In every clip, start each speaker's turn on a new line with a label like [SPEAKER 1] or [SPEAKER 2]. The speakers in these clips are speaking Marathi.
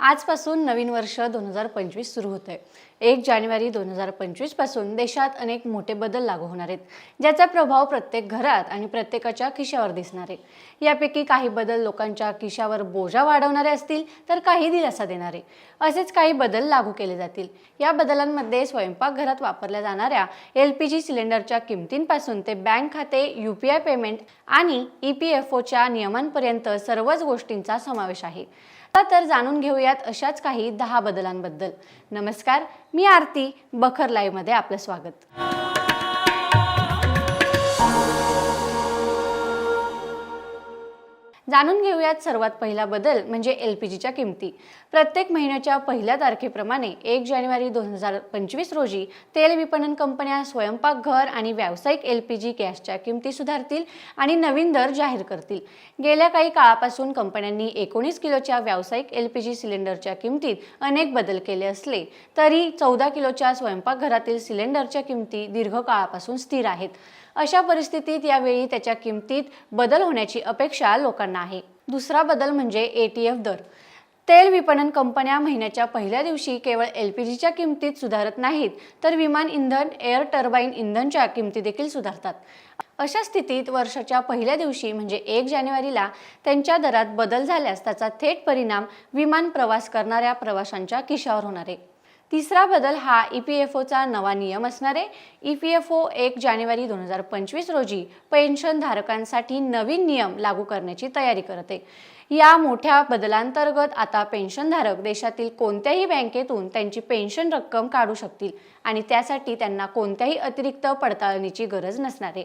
[SPEAKER 1] आजपासून नवीन वर्ष दोन हजार पंचवीस सुरू होत आहे एक जानेवारी दोन हजार पंचवीसपासून देशात अनेक मोठे बदल लागू होणार आहेत ज्याचा प्रभाव प्रत्येक घरात आणि प्रत्येकाच्या खिशावर दिसणार आहे. यापैकी काही बदल लोकांच्या खिशावर बोजा वाढवणारे असतील तर काही दिलासा देणारे. असेच काही बदल लागू केले जातील. या बदलांमध्ये स्वयंपाकघरात वापरल्या जाणाऱ्या एल पी जी सिलेंडरच्या किमतींपासून ते बँक खाते यू पी आय पेमेंट आणि ई पी एफ ओच्या नियमांपर्यंत सर्वच गोष्टींचा समावेश आहे. तर जाणून घेऊयात अशाच काही दहा बदलांबद्दल. नमस्कार मी आरती बखर लाईव्हमध्ये आपलं स्वागत. जाणून घेऊयात सर्वात पहिला बदल म्हणजे एल पी जीच्या किमती. प्रत्येक महिन्याच्या पहिल्या तारखेप्रमाणे एक जानेवारी दोन हजार पंचवीस रोजी तेल विपणन कंपन्या स्वयंपाकघर आणि व्यावसायिक एल पी जी गॅसच्या किमती सुधारतील आणि नवीन दर जाहीर करतील. गेल्या काही काळापासून कंपन्यांनी एकोणीस किलोच्या व्यावसायिक एल पी जी सिलेंडरच्या किमतीत अनेक बदल केले असले तरी चौदा किलोच्या स्वयंपाकघरातील सिलेंडरच्या किमती दीर्घकाळापासून स्थिर आहेत. अशा परिस्थितीत यावेळी त्याच्या किमतीत बदल होण्याची अपेक्षा लोकांना आहे. दुसरा बदल म्हणजे एटीएफ दर. तेल विपणन कंपन्या महिन्याच्या पहिल्या दिवशी केवळ एल पी जीच्या किमतीत सुधारत नाहीत तर विमान इंधन एअर टर्बाईन इंधनच्या किमती देखील सुधारतात. अशा स्थितीत वर्षाच्या पहिल्या दिवशी म्हणजे एक जानेवारीला त्यांच्या दरात बदल झाल्यास त्याचा थेट परिणाम विमान प्रवास करणाऱ्या प्रवाशांच्या खिशावर होणार आहे. तिसरा बदल हा ई पी एफ ओचा नवा नियम असणार आहे ई पी एफ ओ एक जानेवारी दोन हजार पंचवीस रोजी पेन्शन धारकांसाठी नवीन नियम लागू करण्याची तयारी करते. या मोठ्या बदलांतर्गत आता पेन्शनधारक देशातील कोणत्याही बँकेतून त्यांची पेन्शन रक्कम काढू शकतील आणि त्यासाठी त्यांना कोणत्याही अतिरिक्त पडताळणीची गरज नसणार आहे.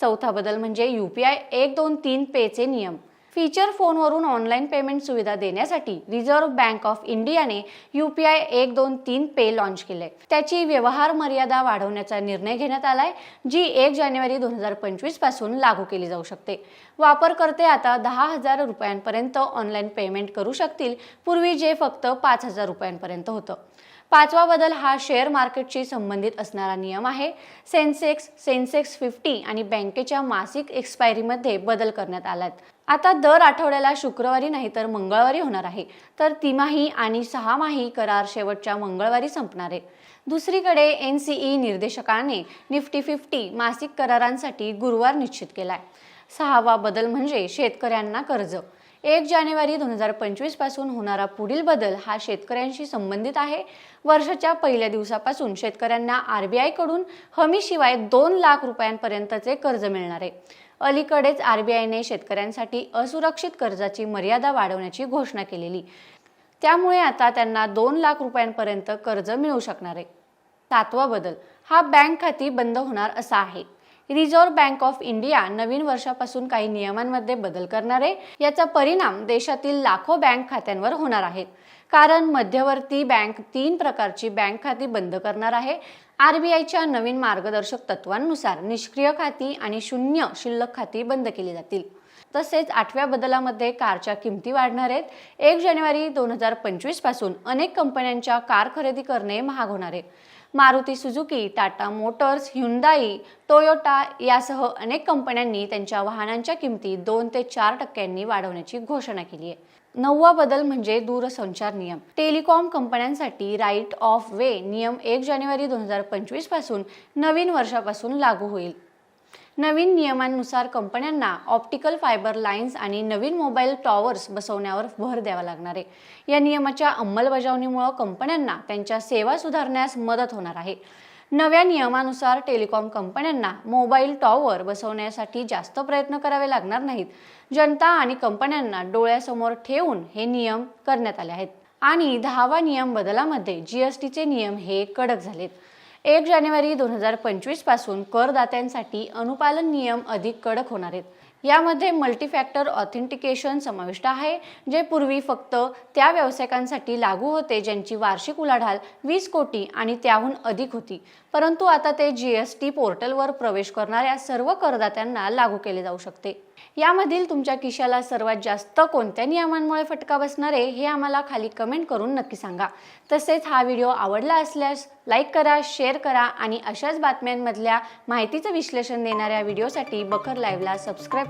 [SPEAKER 1] चौथा बदल म्हणजे यू पी आय एक दोन तीन पेचे नियम. फीचर फोनवरून ऑनलाईन पेमेंट सुविधा देण्यासाठी रिझर्व्ह बँक ऑफ इंडियाने यू पी आय एक दोन तीन पे लॉन्च केले त्याची व्यवहार मर्यादा वाढवण्याचा निर्णय घेण्यात आलाय जी एक जानेवारी दोन हजार पंचवीसपासून लागू केली जाऊ शकते. वापरकर्ते आता दहा हजार रुपयांपर्यंत ऑनलाईन पेमेंट करू शकतील पूर्वी जे फक्त पाच हजार रुपयांपर्यंत होतं. पाचवा बदल हा शेअर मार्केटशी संबंधित असणारा नियम आहे. सेन्सेक्स सेन्सेक्स फिफ्टी आणि बँकेच्या मासिक एक्सपायरीमध्ये बदल करण्यात आलात. आता दर आठवड्याला शुक्रवारी नाही तर मंगळवारी होणार आहे. तर तिमाही आणि सहामाही करार शेवटच्या मंगळवारी संपणार आहे. दुसरीकडे एन सी ई निर्देशकाने निफ्टी फिफ्टी मासिक करारांसाठी गुरुवार निश्चित केलाय. सहावा बदल म्हणजे शेतकऱ्यांना कर्ज. एक जानेवारी दोन हजार पंचवीसपासून होणारा पुढील बदल हा शेतकऱ्यांशी संबंधित आहे. वर्षाच्या पहिल्या दिवसापासून शेतकऱ्यांना आरबीआयकडून हमीशिवाय दोन लाख रुपयांपर्यंतचे कर्ज मिळणार आहे. अलीकडेच आरबीआयने शेतकऱ्यांसाठी असुरक्षित कर्जाची मर्यादा वाढवण्याची घोषणा केलेली. त्यामुळे आता त्यांना दोन लाख रुपयांपर्यंत कर्ज मिळू शकणार आहे. सातवा बदल हा बँक खाती बंद होणार असा आहे. रिझर्व्ह बँक ऑफ इंडिया नवीन वर्षापासून काही नियमांमध्ये बदल करणार आहे याचा परिणाम देशातील लाखो बँक खात्यांवर होणार आहेत कारण मध्यवर्ती बँक तीन प्रकारची बँक खाती बंद करणार आहे. आर बी आयच्या नवीन मार्गदर्शक तत्वांनुसार निष्क्रिय खाती आणि शून्य शिल्लक खाती बंद केली जातील. तसेच आठव्या बदलामध्ये कारच्या किमती वाढणार आहेत. एक जानेवारी दोन हजार पंचवीसपासून अनेक कंपन्यांच्या कार खरेदी करणे महाग होणार आहे. Maruti Suzuki Tata Motors Hyundai Toyota यासह अनेक कंपन्यांनी त्यांच्या वाहनांच्या किमती दोन ते चार टक्क्यांनी वाढवण्याची घोषणा केली आहे. नववा बदल म्हणजे दूरसंचार नियम. टेलिकॉम कंपन्यांसाठी राईट ऑफ वे नियम एक जानेवारी दोन हजार पंचवीसपासून नवीन वर्षापासून लागू होईल. नवीन नियमांनुसार कंपन्यांना ऑप्टिकल फायबर लाईन्स आणि नवीन मोबाईल टॉवर्स बसवण्यावर भर द्यावा लागणार आहे. या नियमाच्या अंमलबजावणीमुळे कंपन्यांना त्यांच्या सेवा सुधारण्यास मदत होणार आहे. नव्या नियमानुसार टेलिकॉम कंपन्यांना मोबाईल टॉवर बसवण्यासाठी जास्त प्रयत्न करावे लागणार नाहीत. जनता आणि कंपन्यांना डोळ्यासमोर ठेवून हे नियम करण्यात आले आहेत. आणि दहावा नियम बदलामध्ये जीएसटीचे नियम हे कडक झालेत. एक जानेवारी दोन हजार पंचवीसपासून करदात्यांसाठी अनुपालन नियम अधिक कडक होणार आहेत. यामध्ये मल्टीफॅक्टर ऑथेंटिकेशन समाविष्ट आहे जे पूर्वी फक्त त्या व्यावसायिकांसाठी लागू होते ज्यांची वार्षिक उलाढाल वीस कोटी आणि त्याहून अधिक होती. परंतु आता ते जी एस टी पोर्टलवर प्रवेश करणाऱ्या सर्व करदात्यांना लागू केले जाऊ शकते. यामधील तुमच्या खिशाला सर्वात जास्त कोणत्या नियमांमुळे फटका बसणार आहे हे आम्हाला खाली कमेंट करून नक्की सांगा. तसेच हा व्हिडिओ आवडला असल्यास लाईक करा शेअर करा आणि अशाच बातम्यांमधल्या माहितीचं विश्लेषण देणाऱ्या व्हिडिओसाठी बखर लाईव्हला सबस्क्राईब